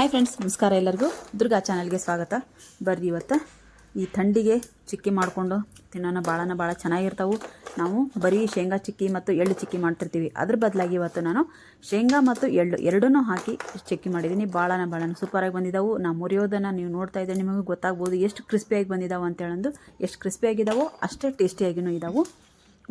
Hi friends ನಮಸ್ಕಾರ ಎಲ್ಲರಿಗೂ. ದುರ್ಗಾ ಚಾನಲ್ಗೆ ಸ್ವಾಗತ. ಬರ್ರಿ ಇವತ್ತು ಈ ಥಂಡಿಗೆ ಚಿಕ್ಕಿ ಮಾಡಿಕೊಂಡು ತಿನ್ನೋಣ. ಭಾಳನ ಭಾಳ ಚೆನ್ನಾಗಿರ್ತಾವೆ. ನಾವು ಬರೀ ಶೇಂಗಾ ಚಿಕ್ಕಿ ಮತ್ತು ಎಳ್ಳು ಚಿಕ್ಕಿ ಮಾಡ್ತಿರ್ತೀವಿ. ಅದ್ರ ಬದಲಾಗಿ ಇವತ್ತು ನಾನು ಶೇಂಗಾ ಮತ್ತು ಎಳ್ಳು ಎರಡನ್ನೂ ಹಾಕಿ ಚಿಕ್ಕಿ ಮಾಡಿದ್ದೀನಿ. ಭಾಳನ ಭಾಳನ ಸೂಪರಾಗಿ ಬಂದಿದ್ದಾವೆ ನಾವು ಮುರಿಯೋದನ್ನು ನೀವು ನೋಡ್ತಾ ಇದ್ದರೆ ನಿಮಗೂ ಗೊತ್ತಾಗ್ಬೋದು. ಎಷ್ಟು ಕ್ರಿಸ್ಪಿಯಾಗಿ ಬಂದಿದ್ದಾವೆ ಅಂತೇಳಂದು. ಎಷ್ಟು ಕ್ರಿಸ್ಪಿಯಾಗಿದ್ದಾವೋ ಅಷ್ಟೇ ಟೇಸ್ಟಿಯಾಗಿಯೂ ಇದ್ದಾವೆ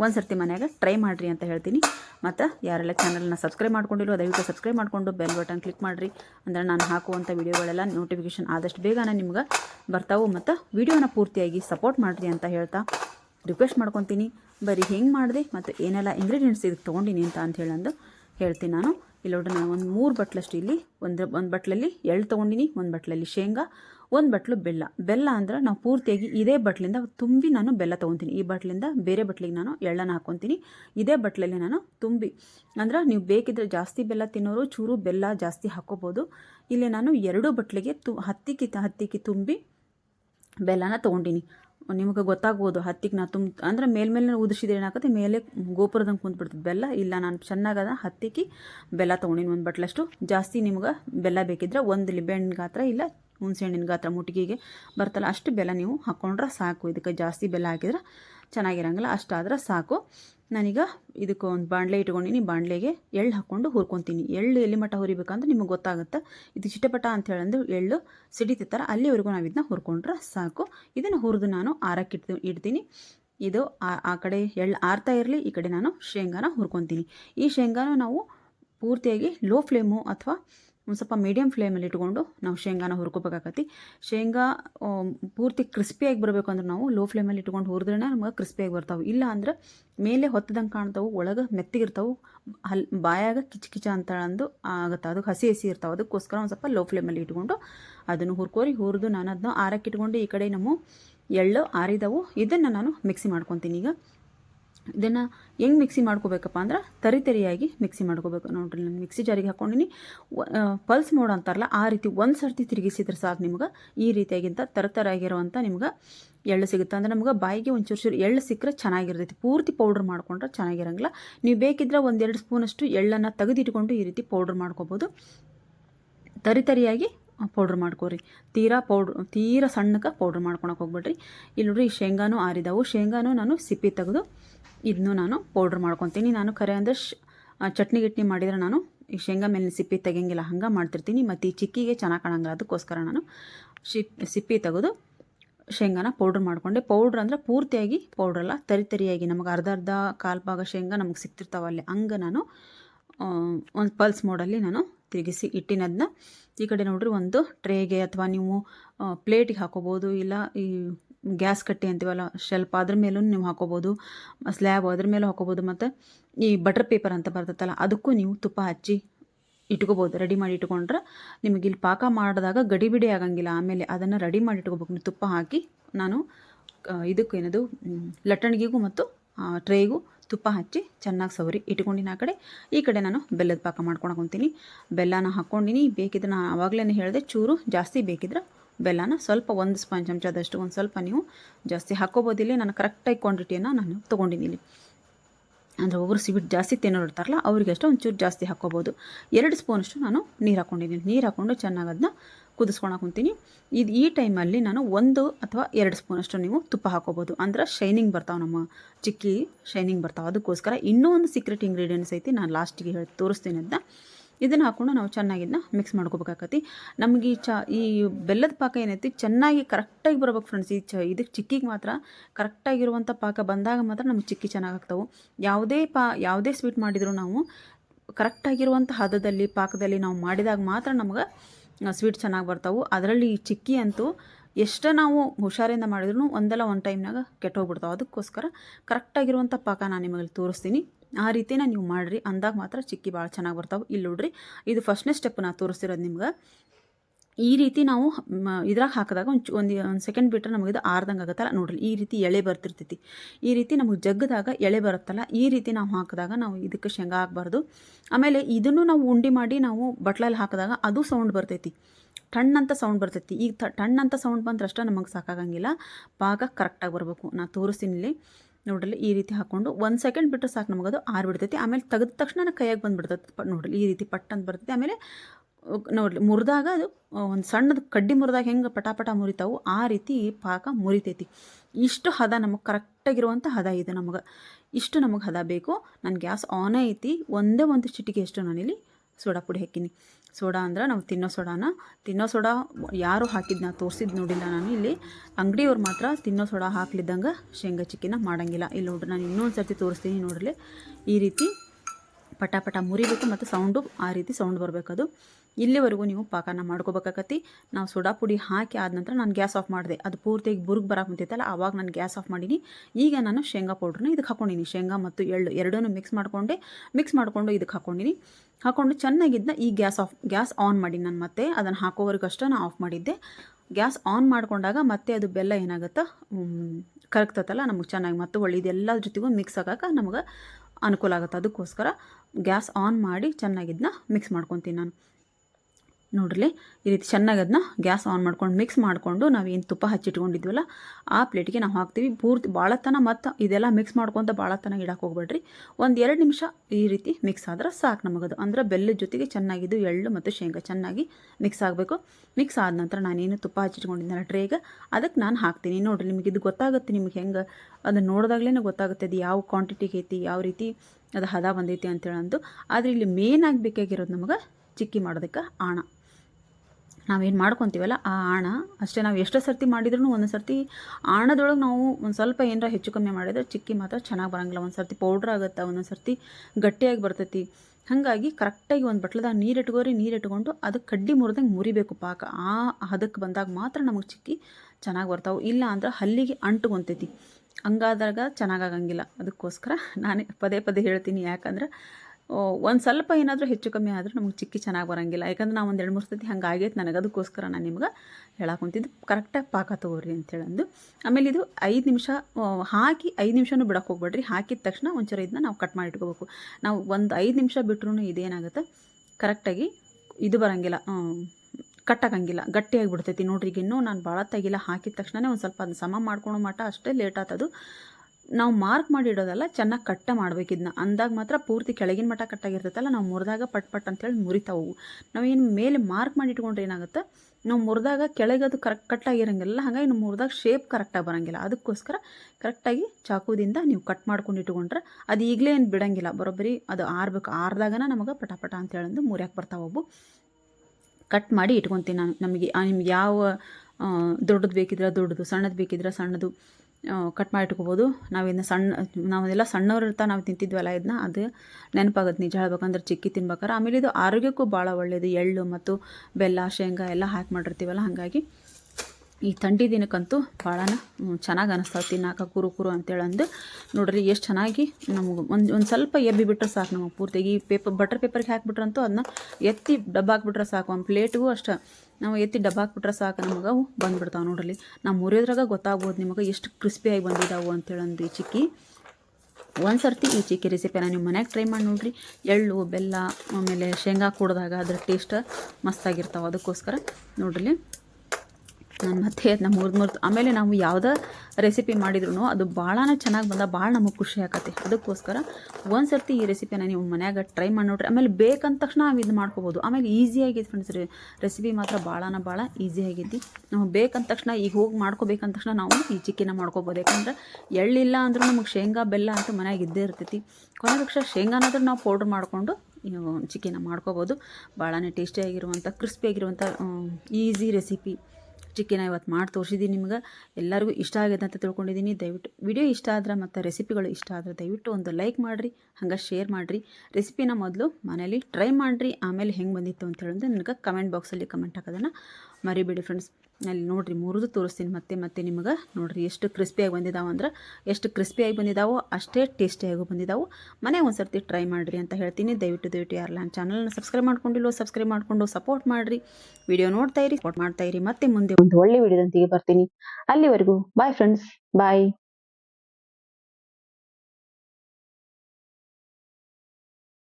ಒಂದು ಸರ್ತಿ ಮನ್ಯಾಗ ಟ್ರೈ ಮಾಡಿರಿ ಅಂತ ಹೇಳ್ತೀನಿ. ಮತ್ತು ಯಾರೆಲ್ಲ ಚಾನಲ್ನ ಸಬ್ಸ್ಕ್ರೈಬ್ ಮಾಡ್ಕೊಂಡಿರೋ ದಯವಿಟ್ಟು ಸಬ್ಸ್ಕ್ರೈಬ್ ಮಾಡಿಕೊಂಡು ಬೆಲ್ ಬಟನ್ ಕ್ಲಿಕ್ ಮಾಡಿರಿ. ಅಂದರೆ ನಾನು ಹಾಕುವಂಥ ವೀಡಿಯೋಗಳೆಲ್ಲ ನೋಟಿಫಿಕೇಷನ್ ಆದಷ್ಟು ಬೇಗನೆ ನಿಮ್ಗೆ ಬರ್ತಾವೆ. ಮತ್ತು ವೀಡಿಯೋನ ಪೂರ್ತಿಯಾಗಿ ಸಪೋರ್ಟ್ ಮಾಡಿರಿ ಅಂತ ಹೇಳ್ತಾ ರಿಕ್ವೆಸ್ಟ್ ಮಾಡ್ಕೊತೀನಿ. ಬರೀ ಹೆಂಗೆ ಮಾಡಿದೆ ಮತ್ತು ಏನೆಲ್ಲ ಇಂಗ್ರೀಡಿಯೆಂಟ್ಸ್ ಇದಕ್ಕೆ ತೊಗೊಂಡಿನಿ ಅಂತ ಅಂತ ಹೇಳಂದು ಹೇಳ್ತೀನಿ ನಾನು. ಇಲ್ಲಿ ನೋಡ್ರಿ ನಾನು ಒಂದು ಮೂರು ಬಟ್ಲಷ್ಟು ಇಲ್ಲಿ, ಒಂದು ಒಂದು ಬಟ್ಲಲ್ಲಿ ಎಳ್ಳು ತೊಗೊಂಡಿನಿ, ಒಂದು ಬಟ್ಲಲ್ಲಿ ಶೇಂಗಾ ಒಂದು ಬಟ್ಲು ಬೆಲ್ಲ. ಬೆಲ್ಲ ಅಂದ್ರೆ ನಾವು ಪೂರ್ತಿಯಾಗಿ ಇದೇ ಬಟ್ಲಿಂದ ತುಂಬಿ ನಾನು ಬೆಲ್ಲ ತೊಗೊತೀನಿ. ಈ ಬಟ್ಲಿಂದ ಬೇರೆ ಬಟ್ಲಿಗೆ ನಾನು ಎಳ್ಳನ್ನು ಹಾಕ್ಕೊತೀನಿ ಇದೇ ಬಟ್ಲಲ್ಲಿ ನಾನು ತುಂಬಿ. ಅಂದ್ರೆ ನೀವು ಬೇಕಿದ್ರೆ ಜಾಸ್ತಿ ಬೆಲ್ಲ ತಿನ್ನೋರು ಚೂರು ಬೆಲ್ಲ ಜಾಸ್ತಿ ಹಾಕ್ಕೋಬೋದು ಇಲ್ಲಿ ನಾನು ಎರಡು ಬಟ್ಲಿಗೆ ತು, ಹತ್ತಿಕ್ಕಿ ಹತ್ತಿಕ್ಕಿ ತುಂಬಿ ಬೆಲ್ಲನ ತೊಗೊಂಡಿನಿ. ನಿಮಗೆ ಗೊತ್ತಾಗ್ಬೋದು ಹತ್ತಿಗೆ ನಾನು ತುಂಬ ಅಂದ್ರೆ ಮೇಲ್ಮೇಲೆ ಉದಿಸಿದ್ರೆ ಏನಾಗುತ್ತೆ? ಮೇಲೆ ಗೋಪುರದಂಗೆ ಕುಂತ್ಬಿಡ್ತದೆ. ಬೆಲ್ಲ, ಇಲ್ಲ ನಾನು ಚೆನ್ನಾಗದ ಹತ್ತಿಕ್ಕಿ ಬೆಲ್ಲ ತೊಗೊಂಡಿನಿ ಒಂದು ಬಟ್ಲಷ್ಟು. ಜಾಸ್ತಿ ನಿಮ್ಗೆ ಬೆಲ್ಲ ಬೇಕಿದ್ರೆ ಒಂದು ಲಿಂಬೆಹಣ್ಣು ಗಾತ್ರ ಇಲ್ಲ ಹುಣಸೆಹಣ್ಣಿನ ಗಾತ್ರ ಮುಟ್ಟಿಗೆಗೆ ಬರ್ತಲ್ಲ, ಅಷ್ಟು ಬೆಲ್ಲ ನೀವು ಹಾಕ್ಕೊಂಡ್ರೆ ಸಾಕು. ಇದಕ್ಕೆ ಜಾಸ್ತಿ ಬೆಲ್ಲ ಹಾಕಿದ್ರೆ ಚೆನ್ನಾಗಿರಂಗಿಲ್ಲ, ಅಷ್ಟಾದ್ರೆ ಸಾಕು. ನಾನೀಗ ಇದಕ್ಕೆ ಒಂದು ಬಾಣಲೆ ಇಟ್ಕೊಂಡಿನಿ, ಬಾಣಲೆಗೆ ಎಳ್ಳು ಹಾಕ್ಕೊಂಡು ಹುರ್ಕೊತೀನಿ. ಎಳ್ಳು ಎಲ್ಲಿ ಮಟ್ಟ ಹುರಿಬೇಕಂದ್ರೆ ನಿಮಗೆ ಗೊತ್ತಾಗುತ್ತೆ. ಇದು ಚಿಟಪಟ ಅಂತ ಹೇಳಂದು ಎಳ್ಳು ಸಿಡಿತಿರ್ತಾರೆ, ಅಲ್ಲಿವರೆಗೂ ನಾವು ಇದನ್ನ ಹುರ್ಕೊಂಡ್ರೆ ಸಾಕು. ಇದನ್ನು ಹುರಿದು ನಾನು ಆರಕ್ಕೆ ಇಡ್ತು ಇಡ್ತೀನಿ. ಇದು ಆ ಕಡೆ ಎಳ್ಳು ಆರ್ತಾ ಇರಲಿ, ಈ ಕಡೆ ನಾನು ಶೇಂಗಾನ ಹುರ್ಕೊತೀನಿ. ಈ ಶೇಂಗಾನ ನಾವು ಪೂರ್ತಿಯಾಗಿ ಲೋ ಫ್ಲೇಮು ಅಥವಾ ಒಂದು ಸ್ವಲ್ಪ ಮೀಡಿಯಮ್ ಫ್ಲೇಮಲ್ಲಿ ಇಟ್ಕೊಂಡು ನಾವು ಶೇಂಗಾನ ಹುರ್ಕೋಬೇಕಾಗತ್ತೆ. ಶೇಂಗಾ ಪೂರ್ತಿ ಕ್ರಿಸ್ಪಿಯಾಗಿ ಬರಬೇಕು ಅಂದ್ರೆ ನಾವು ಲೋ ಫ್ಲೇಮಲ್ಲಿ ಇಟ್ಕೊಂಡು ಹುರಿದ್ರೆ ನಮ್ಗೆ ಕ್ರಿಸ್ಪಿಯಾಗಿ ಬರ್ತಾವೆ. ಇಲ್ಲ ಅಂದ್ರೆ ಮೇಲೆ ಹೊತ್ತದಂಗೆ ಕಾಣ್ತಾವೆ, ಒಳಗೆ ಮೆತ್ತಿಗಿರ್ತಾವೆ, ಹಲ್, ಬಾಯಾಗ ಕಿಚ್ ಕಿಚ ಅಂತ ಅಂದು ಆಗುತ್ತೆ. ಅದು ಹಸಿ ಹಸಿ ಇರ್ತಾವೆ. ಅದಕ್ಕೋಸ್ಕರ ಒಂದು ಸ್ವಲ್ಪ ಲೋ ಫ್ಲೇಮಲ್ಲಿ ಇಟ್ಕೊಂಡು ಅದನ್ನು ಹುರ್ಕೋರಿ, ಹುರಿದು ನಾನು ಅದನ್ನ ಆರಕ್ಕೆ ಇಟ್ಕೊಂಡು ಈ ಕಡೆ ನಮ್ಮ ಎಳ್ಳು ಆರಿದವು. ಇದನ್ನು ನಾನು ಮಿಕ್ಸಿ ಮಾಡ್ಕೊತೀನಿ ಈಗ. ಇದನ್ನು ಹೆಂಗೆ ಮಿಕ್ಸಿ ಮಾಡ್ಕೋಬೇಕಪ್ಪ ಅಂದ್ರೆ ತರಿ ತರಿಯಾಗಿ ಮಿಕ್ಸಿ ಮಾಡ್ಕೋಬೇಕು. ನೋಡಿರಿ, ನಾನು ಮಿಕ್ಸಿ ಜಾರಿಗೆ ಹಾಕ್ಕೊಂಡಿನಿ ಪಲ್ಸ್ ಮೋಡ್ ಅಂತಾರಲ್ಲ, ಆ ರೀತಿ ಒಂದು ಸರ್ತಿ ತಿರುಗಿಸಿದ್ರೆ ಸಾಕು ನಿಮ್ಗೆ. ಈ ರೀತಿಯಾಗಿಂತ ತರತರಾಗಿರುವಂಥ ನಿಮ್ಗೆ ಎಳ್ಳು ಸಿಗುತ್ತೆ. ಅಂದರೆ ನಮ್ಗೆ ಬಾಯಿಗೆ ಒಂಚೂರು ಚೂರು ಎಳ್ಳು ಸಿಕ್ಕರೆ ಚೆನ್ನಾಗಿರ್ತೈತಿ. ಪೂರ್ತಿ ಪೌಡ್ರ್ ಮಾಡ್ಕೊಂಡ್ರೆ ಚೆನ್ನಾಗಿರಂಗಿಲ್ಲ. ನೀವು ಬೇಕಿದ್ರೆ ಒಂದೆರಡು ಸ್ಪೂನಷ್ಟು ಎಳ್ಳನ್ನು ತೆಗೆದಿಟ್ಕೊಂಡು ಈ ರೀತಿ ಪೌಡ್ರ್ ಮಾಡ್ಕೋಬೋದು. ತರಿ ತರಿಯಾಗಿ ಪೌಡ್ರ್ ಮಾಡ್ಕೋರಿ. ತೀರಾ ಪೌಡ್ರ್ ತೀರಾ ಸಣ್ಣಕ್ಕೆ ಪೌಡ್ರ್ ಮಾಡ್ಕೊಳಕ್ಕೆ ಹೋಗ್ಬಿಡ್ರಿ. ಇಲ್ಲಿ ನೋಡ್ರಿ ಶೇಂಗಾನು ಶೇಂಗಾನೂ ಶೇಂಗಾನು ನಾನು ಸಿಪ್ಪಿ ತೆಗೆದು ಇದನ್ನು ನಾನು ಪೌಡ್ರ್ ಮಾಡ್ಕೊತೀನಿ. ನಾನು ಖರೆ ಅಂದರೆ ಚಟ್ನಿ ಗಿಟ್ನಿ ಮಾಡಿದರೆ ನಾನು ಈ ಶೇಂಗಾ ಮೇಲಿನ ಸಿಪ್ಪಿ ತೆಗಿಯಂಗಿಲ್ಲ, ಹಂಗೆ ಮಾಡ್ತಿರ್ತೀನಿ. ಮತ್ತು ಈ ಚಿಕ್ಕಿಗೆ ಚೆನ್ನಾಗಿ ಕಾಣಂಗಿಲ್ಲ. ಅದಕ್ಕೋಸ್ಕರ ನಾನು ಶಿಪ್, ಸಿಪ್ಪಿ ತೆಗೆದು ಶೇಂಗಾನ ಪೌಡ್ರ್ ಮಾಡಿಕೊಂಡೆ. ಪೌಡ್ರ್ ಅಂದರೆ ಪೂರ್ತಿಯಾಗಿ ಪೌಡ್ರಲ್ಲ ತರಿ ತರಿಯಾಗಿ. ನಮಗೆ ಅರ್ಧ ಅರ್ಧ ಕಾಲು ಭಾಗ ಶೇಂಗಾ ನಮಗೆ ಸಿಗ್ತಿರ್ತಾವಲ್ಲಿ ಹಂಗೆ ನಾನು ಒಂದು ಪಲ್ಸ್ ಮೋಡಲ್ಲಿ ನಾನು ತಿರುಗಿಸಿ ಇಟ್ಟಿನದನ್ನ ಈ ಕಡೆ ನೋಡ್ರಿ, ಒಂದು ಟ್ರೇಗೆ ಅಥವಾ ನೀವು ಪ್ಲೇಟಿಗೆ ಹಾಕೋಬೋದು, ಇಲ್ಲ ಈ ಗ್ಯಾಸ್ ಕಟ್ಟಿ ಅಂತೀವಲ್ಲ ಶೆಲ್ಪ್ ಅದ್ರ ಮೇಲೂ ನೀವು ಹಾಕೋಬೋದು ಸ್ಲ್ಯಾಬ್ ಅದ್ರ ಮೇಲೂ ಹಾಕೋಬೋದು, ಮತ್ತು ಈ ಬಟರ್ ಪೇಪರ್ ಅಂತ ಬರ್ತೈತಲ್ಲ ಅದಕ್ಕೂ ನೀವು ತುಪ್ಪ ಹಚ್ಚಿ ಇಟ್ಕೋಬೋದು ರೆಡಿ ಮಾಡಿ ಇಟ್ಕೊಂಡ್ರೆ ನಿಮಗೆ ಇಲ್ಲಿ ಪಾಕ ಮಾಡಿದಾಗ ಗಡಿಬಿಡಿ ಆಗಂಗಿಲ್ಲ, ಆಮೇಲೆ ಅದನ್ನು ರೆಡಿ ಮಾಡಿ ಇಟ್ಕೋಬೇಕು. ನೀವು ತುಪ್ಪ ಹಾಕಿ ನಾನು ಇದಕ್ಕೇನದು ಲಟ್ಟಣಿಗೆಗೂ ಮತ್ತು ಟ್ರೇಗೂ ತುಪ್ಪ ಹಚ್ಚಿ ಚೆನ್ನಾಗಿ ಸವರಿ ಇಟ್ಕೊಂಡಿನಿ ಆ ಕಡೆ. ಈ ಕಡೆ ನಾನು ಬೆಲ್ಲದ ಪಾಕ ಮಾಡ್ಕೊಳಕೊಂತೀನಿ ಬೆಲ್ಲನ ಹಾಕ್ಕೊಂಡಿನಿ ಬೇಕಿದ್ರೆ ನಾನು ಆವಾಗಲೇ ಹೇಳಿದೆ, ಚೂರು ಜಾಸ್ತಿ ಬೇಕಿದ್ರೆ ಬೆಲ್ಲನ ಸ್ವಲ್ಪ ಒಂದು ಸ್ಪೂನ್ ಚಮಚದಷ್ಟು ಒಂದು ಸ್ವಲ್ಪ ನೀವು ಜಾಸ್ತಿ ಹಾಕ್ಕೋಬೋದಿಲ್ಲ ನಾನು ಕರೆಕ್ಟಾಗಿ ಕ್ವಾಂಟಿಟಿಯನ್ನು ನಾನು ಇಲ್ಲಿ. ಅಂದರೆ ಒಬ್ಬರು ಸ್ವೀಟ್ ಜಾಸ್ತಿ ತಿನ್ನೋರು ಇರ್ತಾರಲ್ಲ, ಅವ್ರಿಗೆ ಅಷ್ಟು ಒಂಚೂರು ಜಾಸ್ತಿ ಹಾಕ್ಕೋಬೋದು ಎರಡು ಸ್ಪೂನಷ್ಟು ನಾನು ನೀರು ಹಾಕ್ಕೊಂಡಿದ್ದೀನಿ ನೀರು ಹಾಕ್ಕೊಂಡು ಚೆನ್ನಾಗಿ ಅದನ್ನ ಕುದಿಸ್ಕೊಳಕ್ಕೆ ಕುಂತೀನಿ. ಇದು ಈ ಟೈಮಲ್ಲಿ ನಾನು ಒಂದು ಅಥವಾ ಎರಡು ಸ್ಪೂನಷ್ಟು ನೀವು ತುಪ್ಪ ಹಾಕೋಬೋದು. ಅಂದ್ರೆ ಶೈನಿಂಗ್ ಬರ್ತಾವೆ ನಮ್ಮ ಚಿಕ್ಕಿ ಶೈನಿಂಗ್ ಬರ್ತಾವೆ. ಅದಕ್ಕೋಸ್ಕರ ಇನ್ನೂ ಒಂದು ಸೀಕ್ರೆಟ್ ಇಂಗ್ರೀಡಿಯೆಂಟ್ಸ್ ಐತಿ. ನಾನು ಲಾಸ್ಟಿಗೆ ಹೇಳಿ, ತೋರಿಸ್ತೀನಿ ಅದನ್ನ ಇದನ್ನು ಹಾಕ್ಕೊಂಡು ನಾವು ಚೆನ್ನಾಗಿ ಇದನ್ನ ಮಿಕ್ಸ್ ಮಾಡ್ಕೋಬೇಕಾಗತ್ತೆ ನಮಗೆ ಈ ಚ, ಈ ಬೆಲ್ಲದ ಪಾಕ ಏನೈತಿ, ಚೆನ್ನಾಗಿ ಕರೆಕ್ಟಾಗಿ ಬರ್ಬೇಕು ಫ್ರೆಂಡ್ಸ್ ಈ ಚ ಇದಕ್ಕೆ ಚಿಕ್ಕಿಗೆ ಮಾತ್ರ ಕರೆಕ್ಟಾಗಿರುವಂಥ ಪಾಕ ಬಂದಾಗ ಮಾತ್ರ ನಮ್ಗೆ ಚಿಕ್ಕಿ ಚೆನ್ನಾಗಾಗ್ತವೆ ಯಾವುದೇ ಪಾ, ಯಾವುದೇ ಸ್ವೀಟ್ ಮಾಡಿದರೂ ನಾವು ಕರೆಕ್ಟಾಗಿರುವಂಥ ಹದದಲ್ಲಿ, ಪಾಕದಲ್ಲಿ ನಾವು ಮಾಡಿದಾಗ ಮಾತ್ರ ನಮ್ಗೆ ಸ್ವೀಟ್ ಚೆನ್ನಾಗಿ ಬರ್ತಾವೆ. ಅದರಲ್ಲಿ ಈ ಚಿಕ್ಕಿ ಅಂತೂ ಎಷ್ಟು ನಾವು ಹುಷಾರಿಂದ ಮಾಡಿದ್ರು ಒಂದಲ್ಲ ಒಂದು ಟೈಮ್ನಾಗ ಕೆಟ್ಟೋಗ್ಬಿಡ್ತಾವೆ. ಅದಕ್ಕೋಸ್ಕರ ಕರೆಕ್ಟಾಗಿರುವಂಥ ಪಾಕ ನಾನು ನಿಮಗೆ ತೋರಿಸ್ತೀನಿ. ಆ ರೀತಿನ ನೀವು ಮಾಡಿರಿ. ಅಂದಾಗ ಮಾತ್ರ ಚಿಕ್ಕಿ ಭಾಳ ಚೆನ್ನಾಗಿ ಬರ್ತಾವೆ. ಇಲ್ಲಿ ನೋಡ್ರಿ, ಇದು ಫಸ್ಟ್ನೇ ಸ್ಟೆಪ್ ನಾ ತೋರಿಸ್ತಿರೋದು ನಿಮ್ಗೆ. ಈ ರೀತಿ ನಾವು ಇದ್ರಾಗ ಹಾಕಿದಾಗ ಒಂದು ಒಂದು ಒಂದು ಸೆಕೆಂಡ್ ಬಿಟ್ಟರೆ ನಮಗೆ ಇದು ಆರ್ದಂಗೆ ಆಗುತ್ತಲ್ಲ. ನೋಡ್ರಿ, ಈ ರೀತಿ ಎಳೆ ಬರ್ತಿರ್ತೈತಿ. ಈ ರೀತಿ ನಮಗೆ ಜಗ್ಗದಾಗ ಎಳೆ ಬರುತ್ತಲ್ಲ, ಈ ರೀತಿ ನಾವು ಹಾಕಿದಾಗ ನಾವು ಇದಕ್ಕೆ ಶೇಂಗ ಹಾಕಬಾರ್ದು. ಆಮೇಲೆ ಇದನ್ನು ನಾವು ಉಂಡೆ ಮಾಡಿ ನಾವು ಬಟ್ಲಲ್ಲಿ ಹಾಕಿದಾಗ ಅದು ಸೌಂಡ್ ಬರ್ತೈತಿ. ಟಣ್ಣಂತ ಸೌಂಡ್ ಬರ್ತೈತಿ. ಈಗ ತ, ಟಣ್ ಅಂತ ಸೌಂಡ್ ಬಂದ್ರಷ್ಟೇ ನಮಗೆ ಸಾಕಾಗಂಗಿಲ್ಲ. ಪಾಕ ಕರೆಕ್ಟಾಗಿ ಬರಬೇಕು. ನಾ ತೋರಿಸ್ತೀನಿ ಇಲ್ಲಿ ನೋಡ್ರಿ ಈ ರೀತಿ ಹಾಕ್ಕೊಂಡು ಒಂದು ಸೆಕೆಂಡ್ ಬಿಟ್ಟರೆ ಸಾಕು ನಮಗದು ಆರ್ಬಿಡ್ತೈತಿ ಆಮೇಲೆ ತೆಗೆದ ತಕ್ಷಣ ಕೈಯಾಗಿ ಬಂದುಬಿಡ್ತೈತಿ ನೋಡ್ರಿ, ಈ ರೀತಿ ಪಟ್ ಅಂತ ಬರ್ತೈತಿ. ಆಮೇಲೆ ನೋಡ್ರಿ ಮುರಿದಾಗ ಅದು ಒಂದು ಸಣ್ಣದು ಕಡ್ಡಿ ಮುರಿದಾಗ ಹೆಂಗೆ ಪಟ ಪಟ ಮುರಿತಾವು ಆ ರೀತಿ ಪಾಕ ಮುರಿತೈತಿ. ಇಷ್ಟು ಹದ ನಮಗೆ ಕರೆಕ್ಟಾಗಿರುವಂಥ ಹದ ಇದೆ ನಮಗೆ. ಇಷ್ಟು ನಮಗೆ ಹದ ಬೇಕು. ನನ್ನ ಗ್ಯಾಸ್ ಆನೇ ಐತಿ. ಒಂದೇ ಒಂದು ಚಿಟಿಕೆ ಎಷ್ಟು ನಾನಿಲ್ಲಿ ಸೋಡಾ ಪುಡಿ ಹಾಕಿನಿ. ಸೋಡಾ ಅಂದ್ರೆ ನಾವು ತಿನ್ನೋ ಸೋಡಾನ, ತಿನ್ನೋ ಸೋಡಾ ಯಾರು ಹಾಕಿದ್ನ ತೋರಿಸಿದ್ದು ನೋಡಿಲ್ಲ ನಾನು. ಇಲ್ಲಿ ಅಂಗಡಿಯವ್ರು ಮಾತ್ರ ತಿನ್ನೋ ಸೋಡಾ ಹಾಕ್ಲಿದ್ದಂಗೆ ಶೇಂಗಾ ಚಿಕ್ಕಿನ ಮಾಡೋಂಗಿಲ್ಲ. ಇಲ್ಲಿ ನೋಡ್ರಿ, ನಾನು ಇನ್ನೊಂದು ಸರ್ತಿ ತೋರಿಸ್ತೀನಿ ನೋಡ್ರಿ. ಈ ರೀತಿ ಪಟ ಪಟ ಮುರಿಬೇಕು ಮತ್ತು ಸೌಂಡು ಆ ರೀತಿ ಸೌಂಡ್ ಬರಬೇಕದು. ಇಲ್ಲಿವರೆಗೂ ನೀವು ಪಾಕನ ಮಾಡ್ಕೋಬೇಕಾಕತಿ ನಾವು ಸೋಡಾ ಪುಡಿ ಹಾಕಿ ಆದ ನಂತರ ನಾನು ಗ್ಯಾಸ್ ಆಫ್ ಮಾಡಿದೆ. ಅದು ಪೂರ್ತಿಯಾಗಿ ಬುರ್ಗ್ ಬರಕ್ಕೆ ಮುಂತೈತಲ್ಲ ಆವಾಗ ನಾನು ಗ್ಯಾಸ್ ಆಫ್ ಮಾಡೀನಿ. ಈಗ ನಾನು ಶೇಂಗಾ ಪೌಡ್ರನ್ನ ಇದಕ್ಕೆ ಹಾಕೊಂಡಿನಿ. ಶೇಂಗಾ ಮತ್ತು ಎಳ್ಳು ಎರಡನ್ನೂ ಮಿಕ್ಸ್ ಮಾಡಿಕೊಂಡೆ. ಮಿಕ್ಸ್ ಮಾಡಿಕೊಂಡು ಇದಕ್ಕೆ ಹಾಕೊಂಡಿನಿ. ಹಾಕೊಂಡು ಚೆನ್ನಾಗಿದ್ದನ್ನ ಈ ಗ್ಯಾಸ್ ಆಫ್, ಗ್ಯಾಸ್ ಆನ್ ಮಾಡಿ ನಾನು ಮತ್ತೆ. ಅದನ್ನು ಹಾಕೋವರೆಗೂ ನಾನು ಆಫ್ ಮಾಡಿದ್ದೆ. ಗ್ಯಾಸ್ ಆನ್ ಮಾಡಿಕೊಂಡಾಗ ಮತ್ತೆ ಅದು ಬೆಲ್ಲ ಏನಾಗುತ್ತೆ? ಕರಗ್ತತಲ್ಲ, ನಮಗೆ ಚೆನ್ನಾಗಿ ಮತ್ತು ಒಳ್ಳೆಯದೆಲ್ಲ ಜೊತೆಗೂ ಮಿಕ್ಸ್ ಆಗಕ್ಕೆ ನಮಗೆ ಅನುಕೂಲ ಆಗುತ್ತೆ? ಅದಕ್ಕೋಸ್ಕರ ಗ್ಯಾಸ್ ಆನ್ ಮಾಡಿ ಚೆನ್ನಾಗಿದ್ದನ್ನ ಮಿಕ್ಸ್ ಮಾಡ್ಕೊತೀನಿ ನಾನು. ನೋಡ್ರಿ ಈ ರೀತಿ ಚೆನ್ನಾಗಿ ಅದನ್ನ ಗ್ಯಾಸ್ ಆನ್ ಮಾಡ್ಕೊಂಡು ಮಿಕ್ಸ್ ಮಾಡಿಕೊಂಡು ನಾವೇನು ತುಪ್ಪ ಹಚ್ಚಿಟ್ಕೊಂಡಿದ್ವಲ್ಲ, ಆ ಪ್ಲೇಟಿಗೆ ನಾವು ಹಾಕ್ತೀವಿ. ಪೂರ್ತಿ ಭಾಳತನ ಮತ್ತು ಇದೆಲ್ಲ ಮಿಕ್ಸ್ ಮಾಡ್ಕೊತ ಭಾಳತನ ಇಡಕ್ಕೆ ಹೋಗ್ಬೇಡ್ರಿ. ಒಂದು ಎರಡು ನಿಮಿಷ ಈ ರೀತಿ ಮಿಕ್ಸ್ ಆದ್ರೆ ಸಾಕು ನಮಗದು. ಅಂದ್ರೆ ಬೆಲ್ಲದ ಜೊತೆಗೆ ಚೆನ್ನಾಗಿದ್ದು ಎಳ್ಳು ಮತ್ತು ಶೇಂಗಾ ಚೆನ್ನಾಗಿ ಮಿಕ್ಸ್ ಆಗಬೇಕು. ಮಿಕ್ಸ್ ಆದ ನಂತರ ನಾನೇನು ತುಪ್ಪ ಹಚ್ಚಿಟ್ಕೊಂಡಿದ್ದೆನಲ್ಲ ಟ್ರೇಗೆ ಅದಕ್ಕೆ ನಾನು ಹಾಕ್ತೀನಿ. ನೋಡಿರಿ, ನಿಮಗೆ ಇದು ಗೊತ್ತಾಗುತ್ತೆ ನಿಮ್ಗೆ ಹೆಂಗೆ? ಅದನ್ನು ನೋಡಿದಾಗಲೇ ಗೊತ್ತಾಗುತ್ತೆ, ಅದು ಯಾವ ಕ್ವಾಂಟಿಟಿಗೆ ಐತಿ, ಯಾವ ರೀತಿ ಅದು ಹದ ಬಂದೈತಿ ಅಂತೇಳಂದು. ಆದರೆ ಇಲ್ಲಿ ಮೇನ್ ಆಗಿ ಬೇಕಾಗಿರೋದು ನಮಗೆ ಚಿಕ್ಕಿ ಮಾಡೋದಕ್ಕೆ ಆಣ. ನಾವೇನು ಮಾಡ್ಕೊತೀವಲ್ಲ, ಆ ಆಣ. ಅಷ್ಟೇ ನಾವು ಎಷ್ಟೋ ಸರ್ತಿ ಮಾಡಿದ್ರೂ ಒಂದು ಸರ್ತಿ ಆಣದೊಳಗೆ ನಾವು ಒಂದು ಸ್ವಲ್ಪ ಏನಾರ ಹೆಚ್ಚು ಕಮ್ಮಿ ಮಾಡಿದ್ರೆ ಚಿಕ್ಕಿ ಮಾತ್ರ ಚೆನ್ನಾಗಿ ಬರೋಂಗಿಲ್ಲ. ಒಂದು ಸರ್ತಿ ಪೌಡ್ರ್ ಆಗುತ್ತೆ ಒಂದೊಂದು ಸರ್ತಿ ಗಟ್ಟಿಯಾಗಿ ಬರ್ತೈತಿ. ಹಾಗಾಗಿ ಕರೆಕ್ಟಾಗಿ ಒಂದು ಬಟ್ಲದಾಗ ನೀರು ಇಟ್ಕೋರಿ ನೀರು ಇಟ್ಕೊಂಡು ಅದಕ್ಕೆ ಕಡ್ಡಿ ಮುರಿದಂಗೆ ಮುರಿಬೇಕು ಪಾಕ. ಆ ಹದಕ್ಕೆ ಬಂದಾಗ ಮಾತ್ರ ನಮಗೆ ಚಿಕ್ಕಿ ಚೆನ್ನಾಗಿ ಬರ್ತಾವೆ. ಇಲ್ಲ ಅಂದ್ರೆ ಹಲ್ಲಿಗೆ ಅಂಟುಗೊಂತೈತಿ ಹಂಗಾದಾಗ ಚೆನ್ನಾಗಾಗಂಗಿಲ್ಲ ಅದಕ್ಕೋಸ್ಕರ ನಾನೇ ಪದೇ ಪದೇ ಹೇಳ್ತೀನಿ. ಯಾಕಂದ್ರೆ ಒಂದು ಸ್ವಲ್ಪ ಏನಾದರೂ ಹೆಚ್ಚು ಕಮ್ಮಿ ಆದರೂ ನಮಗೆ ಚಿಕ್ಕಿ ಚೆನ್ನಾಗಿ ಬರೋಂಗಿಲ್ಲ. ಯಾಕಂದ್ರೆ ನಾವು ಒಂದು ಎರಡು ಮೂರು ಸತಿ ಹಂಗೆ ಆಗೈತೆ ನನಗೆ, ಅದಕ್ಕೋಸ್ಕರ ನಾನು ನಿಮ್ಗೆ ಹೇಳಕ್ಕೆ ಕರೆಕ್ಟಾಗಿ ಪಾಕ ತೊಗೋರಿ ಅಂತೇಳಂದು ಆಮೇಲೆ ಇದು ಐದು ನಿಮಿಷ ಹಾಕಿ ಐದು ನಿಮಿಷನೂ ಬಿಡೋಕೆ ಹೋಗ್ಬೇಡ್ರಿ. ಹಾಕಿದ ತಕ್ಷಣ ಒಂಚೂರು ಇದನ್ನ ನಾವು ಕಟ್ ಮಾಡಿ ಇಟ್ಕೋಬೇಕು. ನಾವು ಒಂದು ಐದು ನಿಮಿಷ ಬಿಟ್ರೂ ಇದೇನಾಗುತ್ತೆ? ಕರೆಕ್ಟಾಗಿ ಇದು ಬರೋಂಗಿಲ್ಲ ಕಟ್ಟಾಗಂಗಿಲ್ಲ ಗಟ್ಟಿಯಾಗಿ ಬಿಡ್ತೈತಿ ನೋಡ್ರಿ. ಇನ್ನೂ ನಾನು ಭಾಳ ತೆಗಿಲ್ಲ ಹಾಕಿದ ತಕ್ಷಣನೇ ಒಂದು ಸ್ವಲ್ಪ ಅದನ್ನ ಸಮ ಮಾಡ್ಕೊಳೋ ಮಟ್ಟ ಅಷ್ಟೇ ಲೇಟ್ ಆತದು ನಾವು ಮಾರ್ಕ್ ಮಾಡಿ ಇಡೋದಲ್ಲ ಚೆನ್ನಾಗಿ ಕಟ್ಟ ಮಾಡ್ಬೇಕು ಇದನ್ನ ಅಂದಾಗ ಮಾತ್ರ ಪೂರ್ತಿ ಕೆಳಗಿನ ಮಟ್ಟ ಕಟ್ಟಾಗಿರ್ತೈತಲ್ಲ ನಾವು ಮುರಿದಾಗ ಪಟ್ ಪಟ್ ಅಂತೇಳಿ ಮುರಿತಾವು. ನಾವೇನು ಮೇಲೆ ಮಾರ್ಕ್ ಮಾಡಿ ಇಟ್ಕೊಂಡ್ರೆ ಏನಾಗುತ್ತೆ? ನಾವು ಮುರಿದಾಗ ಕೆಳಗೆ ಅದು ಕರೆಕ್ಟ್ ಕಟ್ಟಾಗಿರಂಗಿಲ್ಲ ಹಾಗಾಗಿ ನಾವು ಮುರಿದಾಗ ಶೇಪ್ ಕರೆಕ್ಟಾಗಿ ಬರೋಂಗಿಲ್ಲ. ಅದಕ್ಕೋಸ್ಕರ ಕರೆಕ್ಟಾಗಿ ಚಾಕುದಿಂದ ನೀವು ಕಟ್ ಮಾಡ್ಕೊಂಡು ಇಟ್ಕೊಂಡ್ರೆ ಅದು ಈಗಲೇ ಏನು ಬಿಡೋಂಗಿಲ್ಲ. ಬರೋಬ್ಬರಿ ಅದು ಆರ್ಬೇಕು. ಆರ್ದಾಗನ ನಮಗೆ ಪಟ ಪಟ ಅಂತೇಳಂದು ಮುರಿಯಕ್ಕೆ ಒಬ್ಬು ಕಟ್ ಮಾಡಿ ಇಟ್ಕೊತೀನಿ ನಾನು ನಮಗೆ. ನಿಮ್ಗೆ ಯಾವ ದೊಡ್ಡದು ಬೇಕಿದ್ರೆ ದೊಡ್ಡದು, ಸಣ್ಣದು ಬೇಕಿದ್ರೆ ಸಣ್ಣದು. ಕಟ್ ಮಾಡಿ ಇಟ್ಕೋಬೋದು ನಾವಿನ್ನು ಸಣ್ಣ ನಾವೆಲ್ಲ ಸಣ್ಣವ್ರು ಇರ್ತಾ ನಾವು ತಿಂತಿದ್ವಲ್ಲ ಇದನ್ನ ಅದು ನೆನಪಾಗುತ್ತೆ ನಿಜ ಹೇಳ್ಬೇಕಂದ್ರೆ ಚಿಕ್ಕಿ ತಿನ್ಬೇಕಾರೆ. ಆಮೇಲೆ ಇದು ಆರೋಗ್ಯಕ್ಕೂ ಭಾಳ ಒಳ್ಳೆಯದು ಎಳ್ಳು ಮತ್ತು ಬೆಲ್ಲ, ಶೇಂಗಾ ಎಲ್ಲ ಹಾಕಿ ಮಾಡಿರ್ತೀವಲ್ಲ, ಹಾಗಾಗಿ ಈ ಥಂಡಿ ದಿನಕ್ಕಂತೂ ಭಾಳ ಚೆನ್ನಾಗಿ ಅನಿಸ್ತಾವೆ ತಿನ್ನಾಕ, ಕುರು ಕುರು ಅಂತೇಳಂದು. ನೋಡ್ರಿ ಎಷ್ಟು ಚೆನ್ನಾಗಿ ನಮಗೆ ಒಂದು ಒಂದು ಸ್ವಲ್ಪ ಎಬ್ಬಿ ಬಿಟ್ಟರೆ ಸಾಕು ನಮಗೆ ಪೂರ್ತಿಯಾಗಿ ಈ ಪೇಪರ್ ಬಟರ್ ಪೇಪರ್ಗೆ ಹಾಕಿಬಿಟ್ರಂತೂ ಅದನ್ನ ಎತ್ತಿ ಡಬ್ಬ ಹಾಕ್ಬಿಟ್ರೆ ಸಾಕು. ಒಂದು ಪ್ಲೇಟಿಗೂ ಅಷ್ಟೇ. ನಾವು ಎತ್ತಿ ಡಬ್ಬ ಹಾಕ್ಬಿಟ್ರೆ ಸಾಕು ನಮಗೆ, ಅವು ಬಂದುಬಿಡ್ತಾವೆ ನೋಡ್ರಿ. ನಾವು ಮುರಿಯೋದ್ರಾಗ ಗೊತ್ತಾಗ್ಬೋದು ನಿಮಗೆ ಎಷ್ಟು ಕ್ರಿಸ್ಪಿಯಾಗಿ ಬಂದಿದ್ದಾವೆ ಅಂತೇಳಂದು ಈ ಚಿಕ್ಕಿ. ಒಂದು ಸರ್ತಿ ಈ ಚಿಕ್ಕಿ ರೆಸಿಪಿನ ನೀವು ಮನ್ಯಾಗ ಟ್ರೈ ಮಾಡಿ ನೋಡ್ರಿ. ಎಳ್ಳು, ಬೆಲ್ಲ, ಆಮೇಲೆ ಶೇಂಗಾ ಕುಡ್ದಾಗ ಅದ್ರ ಟೇಸ್ಟ್ ಮಸ್ತಾಗಿರ್ತಾವೆ. ಅದಕ್ಕೋಸ್ಕರ ನೋಡ್ರಿ. ನಾನು ಮತ್ತೆ ಅದನ್ನ ಮುರಿದು ಮುರಿದು, ಆಮೇಲೆ ನಾವು ಯಾವುದೇ ರೆಸಿಪಿ ಮಾಡಿದ್ರು ಅದು ಭಾಳ ಚೆನ್ನಾಗಿ ಬಂದ ಭಾಳ ನಮಗೆ ಖುಷಿ ಆಕತಿ. ಅದಕ್ಕೋಸ್ಕರ ಒಂದು ಸರ್ತಿ ಈ ರೆಸಿಪಿನ ನೀವು ಮನ್ಯಾಗ ಟ್ರೈ ಮಾಡಿ ನೋಡ್ರಿ ಆಮೇಲೆ ಬೇಕಂದ ತಕ್ಷಣ ನಾವು ಇದು ಮಾಡ್ಕೋಬೋದು. ಆಮೇಲೆ ಈಸಿ ಆಗೈತಿ ಫ್ರೆಂಡ್ಸ್ ರೆಸಿಪಿ ಮಾತ್ರ ಭಾಳನ ಭಾಳ ಈಸಿ ಆಗೈತಿ. ನಾವು ಬೇಕಂದ ತಕ್ಷಣ ಈಗ ಹೋಗಿ ಮಾಡ್ಕೋಬೇಕಂದ ತಕ್ಷಣ ನಾವು ಈ ಚಿಕ್ಕಿನ ಮಾಡ್ಕೋಬೋದು. ಯಾಕಂದ್ರೆ ಎಳ್ಳಿಲ್ಲ ಅಂದ್ರೂ ನಮಗೆ ಶೇಂಗಾ, ಬೆಲ್ಲ ಅಂತ ಮನ್ಯಾಗ ಇದ್ದೇ ಇರ್ತೈತಿ. ಕೊನೆ ಪಕ್ಷ ಶೇಂಗಾನಾದ್ರೂ ನಾವು ಪೌಡ್ರ್ ಮಾಡಿಕೊಂಡು ಚಿಕ್ಕಿನ ಮಾಡ್ಕೋಬೋದು. ಭಾಳನೇ ಟೇಸ್ಟಿಯಾಗಿರುವಂಥ ಕ್ರಿಸ್ಪಿಯಾಗಿರುವಂಥ ಈಸಿ ರೆಸಿಪಿ ಚಿಕ್ಕಿನ ಇವತ್ತು ಮಾಡಿ ತೋರಿಸಿದ್ದೀನಿ ನಿಮ್ಗೆ. ಎಲ್ಲರಿಗೂ ಇಷ್ಟ ಆಗಿದೆ ಅಂತ ತಿಳ್ಕೊಂಡಿದ್ದೀನಿ. ದಯವಿಟ್ಟು ವಿಡಿಯೋ ಇಷ್ಟ ಆದ್ರೆ ಮತ್ತು ರೆಸಿಪಿಗಳು ಇಷ್ಟ ಆದರೆ ದಯವಿಟ್ಟು ಒಂದು ಲೈಕ್ ಮಾಡಿರಿ, ಹಂಗೆ ಶೇರ್ ಮಾಡಿರಿ. ರೆಸಿಪಿನ ಮೊದಲು ಮನೇಲಿ ಟ್ರೈ ಮಾಡಿರಿ, ಆಮೇಲೆ ಹೆಂಗೆ ಬಂದಿತ್ತು ಅಂತ ಹೇಳಿದ್ರೆ ನನಗೆ ಕಮೆಂಟ್ ಬಾಕ್ಸಲ್ಲಿ ಕಮೆಂಟ್ ಹಾಕೋದನ್ನು ಮರಿಬೇಡಿ ಫ್ರೆಂಡ್ಸ್ ಅಲ್ಲಿ ನೋಡಿರಿ ಮುರಿದು ತೋರಿಸ್ತೀನಿ ಮತ್ತೆ ಮತ್ತೆ ನಿಮಗೆ. ನೋಡಿರಿ ಎಷ್ಟು ಕ್ರಿಸ್ಪಿಯಾಗಿ ಬಂದಿದ್ದಾವೆ ಅಂದ್ರೆ ಎಷ್ಟು ಕ್ರಿಸ್ಪಿಯಾಗಿ ಬಂದಿದ್ದಾವೋ ಅಷ್ಟೇ ಟೇಸ್ಟಿಯಾಗಿ ಬಂದಿದ್ದಾವೆ ಮನೆ ಒಂದು ಸರ್ತಿ ಟ್ರೈ ಮಾಡಿರಿ ಅಂತ ಹೇಳ್ತೀನಿ. ದಯವಿಟ್ಟು ದಯವಿಟ್ಟು ಯಾರು ನನ್ನ ಚಾನಲ್ನ ಸಬ್ಸ್ಕ್ರೈಬ್ ಮಾಡ್ಕೊಂಡಿಲ್ಲೋ ಸಬ್ಸ್ಕ್ರೈಬ್ ಮಾಡಿಕೊಂಡು ಸಪೋರ್ಟ್ ಮಾಡಿರಿ. ವಿಡಿಯೋ ನೋಡ್ತಾ ಇರಿ ಸಪೋರ್ಟ್ ಮಾಡ್ತಾ ಇರಿ. ಮತ್ತೆ ಮುಂದೆ ಒಂದು ಒಳ್ಳೆ ವಿಡಿಯೋದೊಂದಿಗೆ ಬರ್ತೀನಿ. ಅಲ್ಲಿವರೆಗೂ ಬಾಯ್ ಫ್ರೆಂಡ್ಸ್ ಬಾಯ್